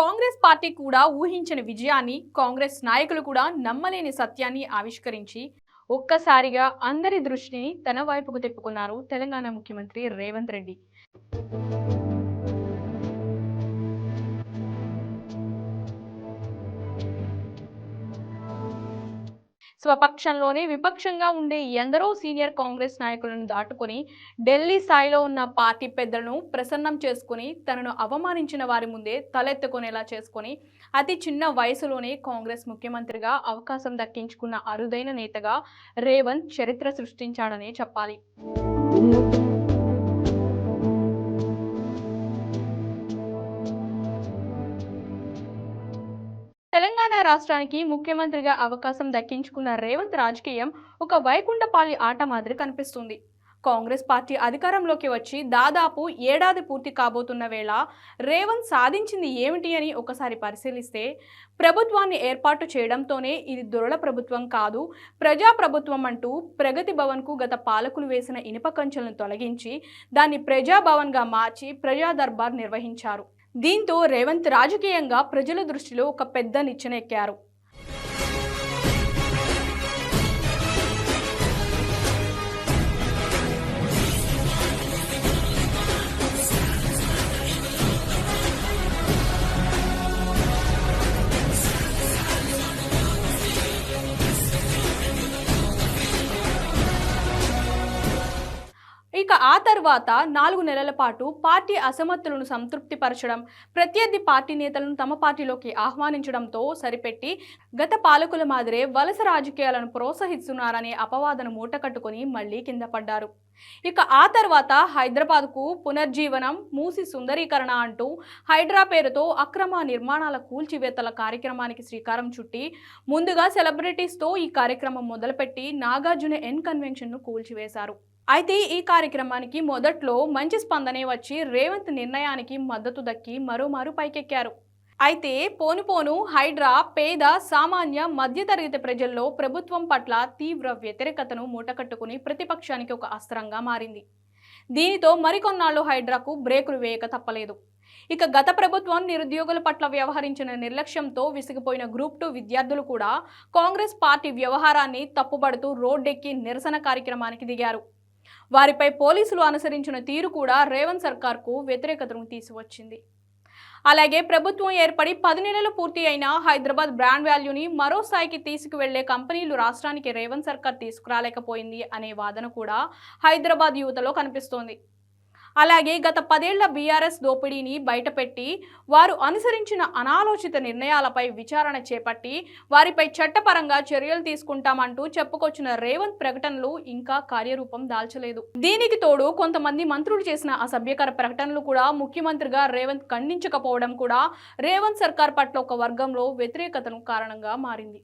Congress party కూడా ఊహించని విజయాన్ని కాంగ్రెస్ నాయకులు కూడా నమ్మలేని సత్యాన్ని ఆవిష్కరించి ఒక్కసారిగా అందరి దృష్టిని తన వైపుకు తిప్పుకున్నారు తెలంగాణ ముఖ్యమంత్రి రేవంత్ రెడ్డి. స్వపక్షంలోనే విపక్షంగా ఉండే ఎందరో సీనియర్ కాంగ్రెస్ నాయకులను దాటుకొని ఢిల్లీ స్థాయిలో ఉన్న పార్టీ పెద్దలను ప్రసన్నం చేసుకుని తనను అవమానించిన వారి ముందే తలెత్తుకునేలా చేసుకొని అతి చిన్న వయసులోనే కాంగ్రెస్ ముఖ్యమంత్రిగా అవకాశం దక్కించుకున్న అరుదైన నేతగా రేవంత్ చరిత్ర సృష్టించాడనే చెప్పాలి. తెలంగాణ రాష్ట్రానికి ముఖ్యమంత్రిగా అవకాశం దక్కించుకున్న రేవంత్ రాజకీయం ఒక వైకుంఠపాలి ఆట మాదిరి కనిపిస్తుంది. కాంగ్రెస్ పార్టీ అధికారంలోకి వచ్చి దాదాపు ఏడాది పూర్తి కాబోతున్న వేళ రేవంత్ సాధించింది ఏమిటి అని ఒకసారి పరిశీలిస్తే ప్రభుత్వాన్ని ఏర్పాటు చేయడంతోనే ఇది దొరల ప్రభుత్వం కాదు ప్రజా ప్రభుత్వం అంటూ ప్రగతి భవన్కు గత పాలకులు వేసిన ఇనుప కంచెలను తొలగించి దాన్ని ప్రజాభవన్గా మార్చి ప్రజా దర్బార్ నిర్వహించారు. దీంతో రేవంత్ రాజకీయంగా ప్రజల దృష్టిలో ఒక పెద్ద నిచ్చెనెక్కారు ఇక ఆ తర్వాత నాలుగు నెలల పాటు పార్టీ అసమర్థులను సంతృప్తిపరచడం ప్రత్యర్థి పార్టీ నేతలను తమ పార్టీలోకి ఆహ్వానించడంతో సరిపెట్టి గత పాలకుల మాదిరే వలస రాజకీయాలను ప్రోత్సహిస్తున్నారనే అపవాదను మూటకట్టుకుని మళ్ళీ కింద పడ్డారు. ఇక ఆ తర్వాత హైదరాబాద్కు పునర్జీవనం మూసి సుందరీకరణ అంటూ హైడ్రా పేరుతో అక్రమ నిర్మాణాల కూల్చివేతల కార్యక్రమానికి శ్రీకారం చుట్టి ముందుగా సెలబ్రిటీస్తో ఈ కార్యక్రమం మొదలుపెట్టి నాగార్జున ఎన్ కన్వెన్షన్ను కూల్చివేశారు. అయితే ఈ కార్యక్రమానికి మొదట్లో మంచి స్పందనే వచ్చి రేవంత్ నిర్ణయానికి మద్దతు దక్కి మరోమారు పైకెక్కారు. అయితే పోను పోను హైడ్రా పేద సామాన్య మధ్యతరగతి ప్రజల్లో ప్రభుత్వం పట్ల తీవ్ర వ్యతిరేకతను మూటకట్టుకుని ప్రతిపక్షానికి ఒక అస్త్రంగా మారింది. దీనితో మరికొన్నాళ్ళు హైడ్రాకు బ్రేకులు వేయక తప్పలేదు. ఇక గత ప్రభుత్వం నిరుద్యోగుల పట్ల వ్యవహరించిన నిర్లక్ష్యంతో విసిగిపోయిన గ్రూప్ టూ విద్యార్థులు కూడా కాంగ్రెస్ పార్టీ వ్యవహారాన్ని తప్పుబడుతూ రోడ్డెక్కి నిరసన కార్యక్రమానికి దిగారు. వారిపై పోలీసులు అనుసరించిన తీరు కూడా రేవంత్ సర్కార్కు వ్యతిరేకతను తీసువచ్చింది. అలాగే ప్రభుత్వం ఏర్పడి పది నెలలు పూర్తి అయిన హైదరాబాద్ బ్రాండ్ వాల్యూని మరో స్థాయికి తీసుకువెళ్ళే కంపెనీలు రాష్ట్రానికి రేవంత్ సర్కార్ తీసుకురాలేకపోయింది అనే వాదన కూడా హైదరాబాద్ యువతలో కనిపిస్తోంది. అలాగే గత పదేళ్ళ బీఆర్ఎస్ దోపిడీని బయటపెట్టి వారు అనుసరించిన అనాలోచిత నిర్ణయాలపై విచారణ చేపట్టి వారిపై చట్టపరంగా చర్యలు తీసుకుంటామంటూ చెప్పుకొచ్చిన రేవంత్ ప్రకటనలు ఇంకా కార్యరూపం దాల్చలేదు. దీనికి తోడు కొంతమంది మంత్రులు చేసిన అసభ్యకర ప్రకటనలు కూడా ముఖ్యమంత్రిగా రేవంత్ ఖండించకపోవడం కూడా రేవంత్ సర్కార్ పట్ల ఒక వర్గంలో వ్యతిరేకతను కారణంగా మారింది.